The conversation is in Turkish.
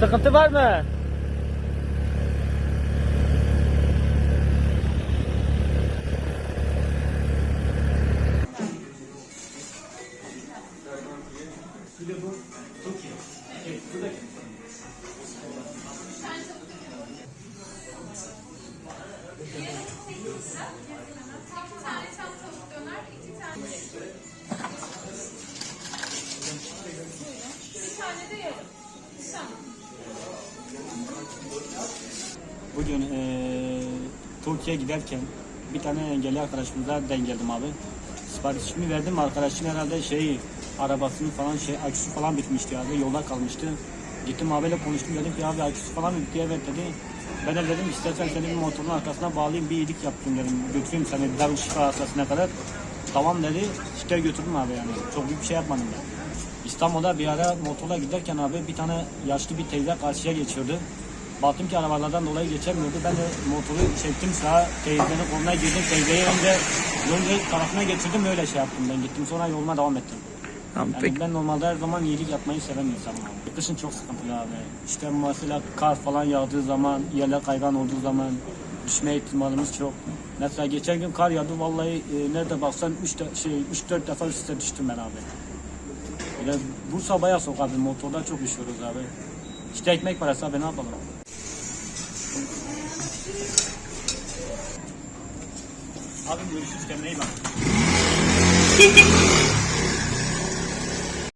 Sıkıntı var mı? Bir tane de yarım. Bugün eee Türkiye'ye giderken bir tane engelli arkadaşımıza denk geldim abi. Siparişimi verdim arkadaşın herhalde şey arabasını falan şey aküsü falan bitmişti abi yolda kalmıştı. Gittim abiyle konuştum dedim ki abi aküsü falan bitti evet dedi. Ben de dedim istersen seni bir motorun arkasına bağlayayım bir iyilik yaptım dedim. Götüreyim seni Darüşşafaka arkasına kadar. Tamam dedi. İşte götürdüm abi yani. Çok büyük bir şey yapmadım ben. İstanbul'da bir ara motorla giderken abi bir tane yaşlı bir teyze karşıya geçiyordu. Baktım ki arabalardan dolayı geçemiyordu. Ben de motoru çektim sağa teyzenin koluna girdim. Teyzeyi önce yolun tarafına getirdim öyle şey yaptım ben gittim. Sonra yoluma devam ettim. Tamam Yani peki. ben normalde her zaman iyilik yapmayı seven insanım abi. Kışın çok sıkıntılı abi. İşte mesela kar falan yağdığı zaman, yerler kaygan olduğu zaman düşme ihtimalimiz çok. Mesela geçen gün kar yağdı vallahi e, nerede baksan 3 şey 3 4 defa üst üste düştüm ben abi. Böyle Bursa bayağı soğuk abi. Motorda çok üşüyoruz abi. İşte ekmek parası abi ne yapalım? Abi görüşürüz kendine iyi bak.